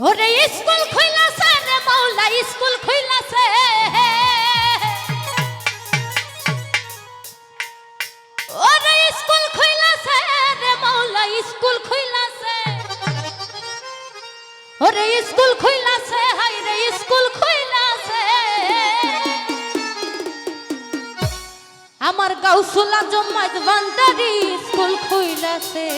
ওরে স্কুল খুইলাছে রে মাওলা স্কুল খুইলাছে ওরে স্কুল খুইলাছে রে মাওলা স্কুল খুইলাছে ওরে স্কুল খুইলাছে হাই রে স্কুল খুইলাছে আমার গাউসুল আজম মাঝ বান্দারি স্কুল খুইলাছে